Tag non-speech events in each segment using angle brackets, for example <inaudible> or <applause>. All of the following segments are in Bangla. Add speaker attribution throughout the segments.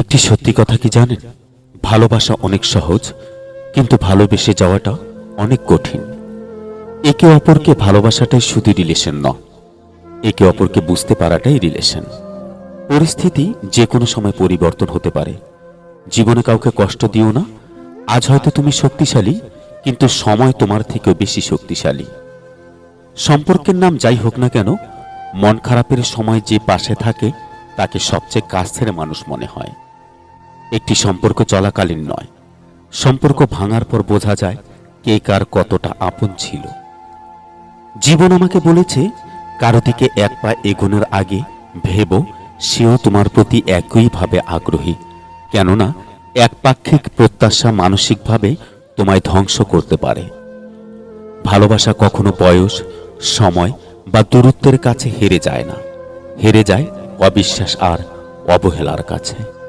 Speaker 1: একটি সত্যি কথা কি জানেন? ভালোবাসা অনেক সহজ, কিন্তু ভালোবেসে যাওয়াটা অনেক কঠিন। একে অপরকে ভালোবাসাটাই শুধু রিলেশন নয়, একে অপরকে বুঝতে পারাটাই রিলেশন পরিস্থিতি যে কোনো সময় পরিবর্তন হতে পারে। জীবনে কাউকে কষ্ট দিও না, আজ হয়তো তুমি শক্তিশালী, কিন্তু সময় তোমার থেকেও বেশি শক্তিশালী। সম্পর্কের নাম যাই হোক না কেন, মন খারাপের সময় যে পাশে থাকে, তাকে সবচেয়ে কাছের মানুষ মনে হয়। একটি সম্পর্ক চলাকালীন নয়। সম্পর্ক ভাঙার পর বোঝা যায় কে কার কতটা আপন ছিল। জীবন আমাকে বলেছে, কারও দিকে এক পা এগোনোর আগে ভেবো সেও তোমার প্রতি একইভাবে আগ্রহী। কেননা একপাক্ষিক প্রত্যাশা মানসিকভাবে তোমায় ধ্বংস করতে পারে। ভালোবাসা কখনো বয়স, সময় বা দূরত্বের কাছে হেরে যায় না। হেরে যায় অবিশ্বাস আর অবহেলার কাছে।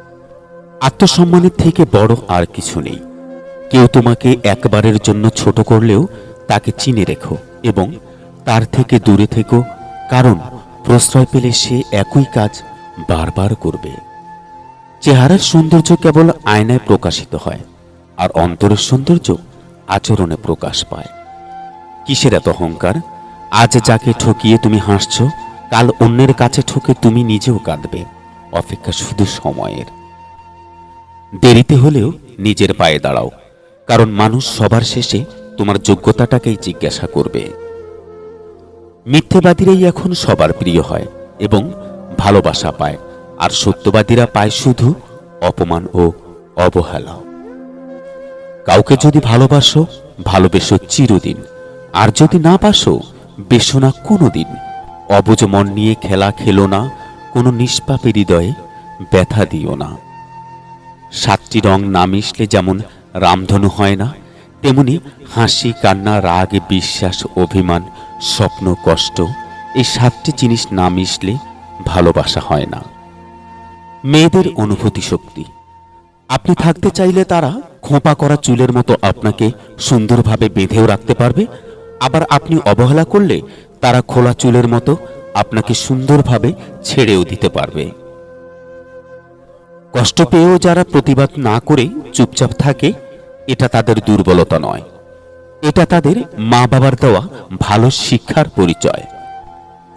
Speaker 1: আত্মসম্মানের থেকে বড় আর কিছু নেই। কেউ তোমাকে একবারের জন্য ছোট করলেও তাকে চিনে রেখো এবং তার থেকে দূরে থেকো, কারণ প্রশ্রয় পেলে সে একই কাজ বারবার করবে। চেহারার সৌন্দর্য কেবল আয়নায় প্রকাশিত হয়, আর অন্তরের সৌন্দর্য আচরণে প্রকাশ পায়। কিসের এত অহংকার? আজ যাকে ঠকিয়ে তুমি হাসছো, কাল অন্যের কাছে ঠকে তুমি নিজেও কাঁদবে। অপেক্ষা শুধু সময়ের। দেরিতে হলেও নিজের পায়ে দাঁড়াও, কারণ মানুষ সবার শেষে তোমার যোগ্যতাটাকেই জিজ্ঞাসা করবে। মিথ্যেবাদীরাই এখন সবার প্রিয় হয় এবং ভালোবাসা পায়, আর সত্যবাদীরা পায় শুধু অপমান ও অবহেলা। কাউকে যদি ভালোবাসো, ভালোবেসো চিরদিন, আর যদি না বাসো, বেসো না কোনোদিন। অবুজ মন নিয়ে খেলা খেলো না, কোনো নিষ্পাপে হৃদয়ে ব্যথা দিও না। সাতটি রং না মিশলে যেমন রামধনু হয় না, তেমনি হাসি, কান্না, রাগ, বিশ্বাস, অভিমান, স্বপ্ন, কষ্ট, এই সাতটি জিনিস না মিশলে ভালোবাসা হয় না। মেয়েদের অনুভূতি শক্তি। আপনি থাকতে চাইলে তারা খোঁপা করা চুলের মতো আপনাকে সুন্দরভাবে বেঁধেও রাখতে পারবে, আবার আপনি অবহেলা করলে তারা খোলা চুলের মতো আপনাকে সুন্দরভাবে ছেড়েও দিতে পারবে। কষ্ট পেয়েও যারা প্রতিবাদ না করে চুপচাপ থাকে, এটা তাদের দুর্বলতা নয়। এটা তাদের মা বাবার দেওয়া ভালো শিক্ষার পরিচয়।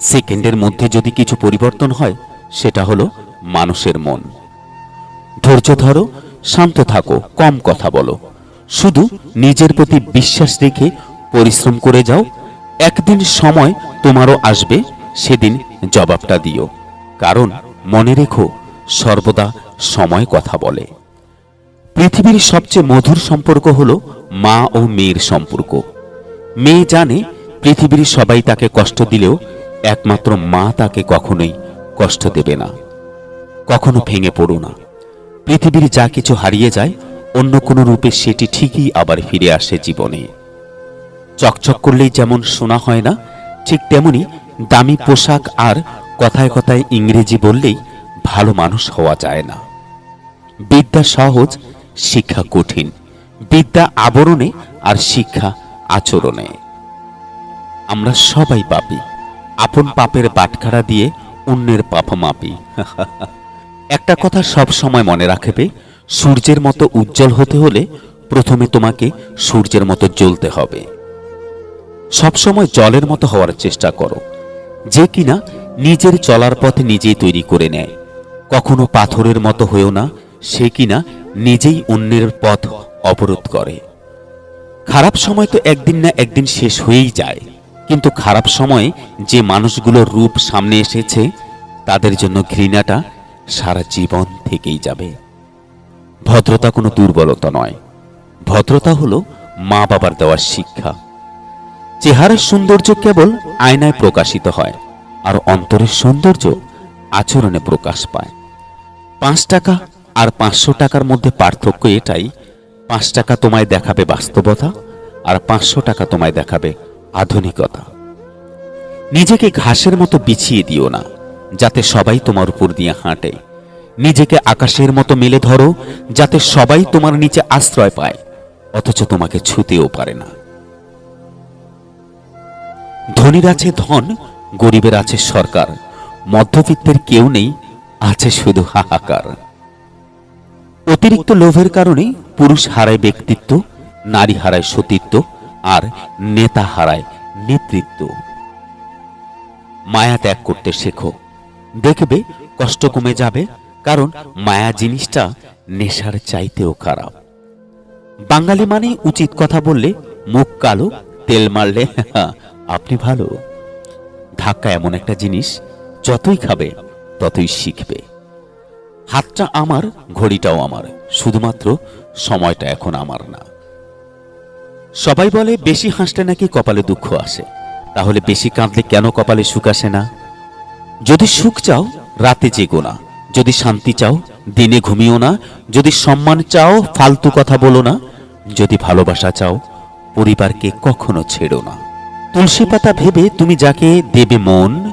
Speaker 1: সেকেন্ডের মধ্যে যদি কিছু পরিবর্তন হয়, সেটা হলো মানুষের মন। ধৈর্য ধরো, শান্ত থাকো, কম কথা বলো। শুধু নিজের প্রতি বিশ্বাস রেখে পরিশ্রম করে যাও। একদিন সময় তোমারও আসবে, সেদিন জবাবটা দিও। কারণ মনে রেখো, সর্বদা সময় কথা বলে। পৃথিবীর সবচেয়ে মধুর সম্পর্ক হলো মা ও মেয়ের সম্পর্ক। মেয়ে জানে পৃথিবীর সবাই তাকে কষ্ট দিলেও একমাত্র মা তাকে কখনোই কষ্ট দেবে না, কখনো ভেঙে পড়ো না। পৃথিবীর যা কিছু হারিয়ে যায়, অন্য কোনো রূপে সেটি ঠিকই আবার ফিরে আসে জীবনে। চকচক করলেই যেমন শোনা হয় না, ঠিক তেমনি দামি পোশাক আর কথায় কথায় ইংরেজি বললেই ভালো মানুষ হওয়া যায় না। বিদ্যা সহজ, শিক্ষা কঠিন। বিদ্যা আবরণে আর শিক্ষা আচরণে। আমরা সবাই পাপি। আপন পাপের বাটখারা দিয়ে অন্যের পাপ মাপি। <laughs> একটা কথা সব সময় মনে রাখবে, সূর্যের মতো উজ্জ্বল হতে হলে প্রথমে তোমাকে সূর্যের মতো জ্বলতে হবে। সবসময় জলের মতো হওয়ার চেষ্টা করো। যে কিনা নিজের চলার পথ নিজেই তৈরি করে নেয়। কখনো পাথরের মতো হয়েও না, সে কিনা নিজেই অন্যের পথ অবরোধ করে। খারাপ সময় তো একদিন না একদিন শেষ হয়েই যায়, কিন্তু খারাপ সময়ে যে মানুষগুলোর রূপ সামনে এসেছে, তাদের জন্য ঘৃণাটা সারা জীবন থেকেই যাবে। ভদ্রতা কোনো দুর্বলতা নয়। ভদ্রতা হলো মা বাবার দেওয়ার শিক্ষা। চেহারার সৌন্দর্য কেবল আয়নায় প্রকাশিত হয়, আর অন্তরের সৌন্দর্য আচরণে প্রকাশ পায়। পাঁচ টাকা আর পাঁচশো টাকার মধ্যে পার্থক্য এটাই, পাঁচ টাকা তোমায় দেখাবে বাস্তবতা আর পাঁচশো টাকা তোমায় দেখাবে আধুনিকতা। নিজেকে ঘাসের মতো বিছিয়ে দিও না, যাতে সবাই তোমার উপর দিয়ে হাঁটে। নিজেকে আকাশের মতো মেলে ধরো, যাতে সবাই তোমার নিচে আশ্রয় পায়, অথচ তোমাকে ছুতেও পারে না। ধনীর আছে ধন, গরিবের আছে সরকার, মধ্যবিত্তের কেউ নেই আছে শুধু হাহাকার। অতিরিক্ত লোভের কারণে পুরুষ হারায় ব্যক্তিত্ব, নারী হারায় সতীত্ব, আর নেতা হারায় নেতৃত্ব। মায়া ত্যাগ করতে শেখো। দেখবে কষ্ট কমে যাবে, কারণ মায়া জিনিসটা নেশার চাইতেও খারাপ। বাঙালি মানে উচিত কথা বললে মুখ কালো, তেল মারলে আপনি ভালো। ধাক্কা এমন একটা জিনিস যতই খাবে ততই শিখবে। হাতটা আমার, ঘড়িটাও আমার, শুধুমাত্র সময়টা এখন আমার না। সবাই বলে, বেশি হাসলে নাকি কপালে দুঃখ আসে। তাহলে বেশি কাঁদলে কেন কপালে সুখ আসে না? যদি সুখ চাও, রাতে জেগো না। যদি শান্তি চাও, দিনে ঘুমিও না। যদি সম্মান চাও, ফালতু কথা বলো না। যদি ভালোবাসা চাও, পরিবারকে কখনো ছেড়ো না। তুলসী পাতা ভেবে তুমি যাকে দেবে মন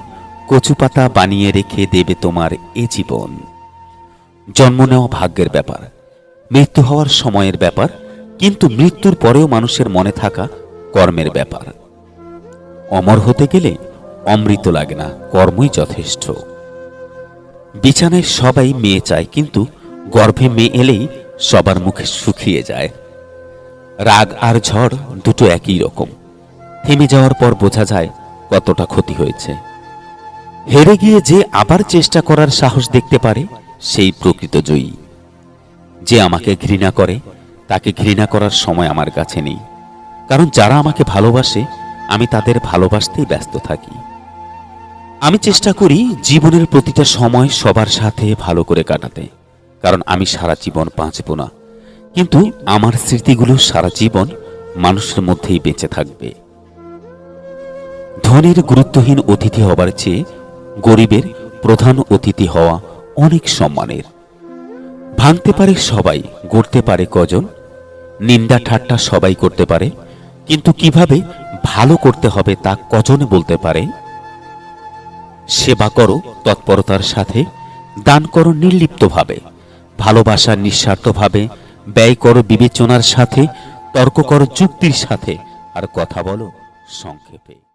Speaker 1: কচু পাতা বানিয়ে রেখে দেবে তোমার এ জীবন। জন্ম নেওয়া ভাগ্যের ব্যাপার, মৃত্যু হওয়ার সময়ের ব্যাপার, কিন্তু মৃত্যুর পরেও মানুষের মনে থাকা কর্মের ব্যাপার। অমর হতে গেলে অমৃত লাগে না, কর্মই যথেষ্ট। বিছানায় সবাই মেয়ে চায়, কিন্তু গর্ভে মেয়ে এলেই সবার মুখে শুকিয়ে যায়। রাগ আর ঝড় দুটো একই রকম। থেমে যাওয়ার পর বোঝা যায় কতটা ক্ষতি হয়েছে। হেরে গিয়ে যে আবার চেষ্টা করার সাহস দেখতে পারে, সেই প্রকৃত জয়ী। যে আমাকে ঘৃণা করে, তাকে ঘৃণা করার সময় আমার কাছে নেই। কারণ যারা আমাকে ভালোবাসে, আমি তাদের ভালোবাসতেই ব্যস্ত থাকি। আমি চেষ্টা করি জীবনের প্রতিটা সময় সবার সাথে ভালো করে কাটাতে, কারণ আমি সারা জীবন বাঁচব না। কিন্তু আমার স্মৃতিগুলো সারা জীবন মানুষের মধ্যেই বেঁচে থাকবে। ধনীর গুরুত্বহীন অতিথি হবার চেয়ে গরিবের প্রধান অতিথি হওয়া অনেক সম্মানের। ভাঙতে পারে সবাই, গড়তে পারে কজন, নিন্দা ঠাট্টা সবাই করতে পারে, কিন্তু কীভাবে ভালো করতে হবে তা কজনে বলতে পারে? সেবা করো তৎপরতার সাথে, দান করো নির্লিপ্তভাবে, ভালোবাসা নিঃস্বার্থভাবে, ব্যয় করো বিবেচনার সাথে, তর্ক করো যুক্তির সাথে, আর কথা বলো সংক্ষেপে।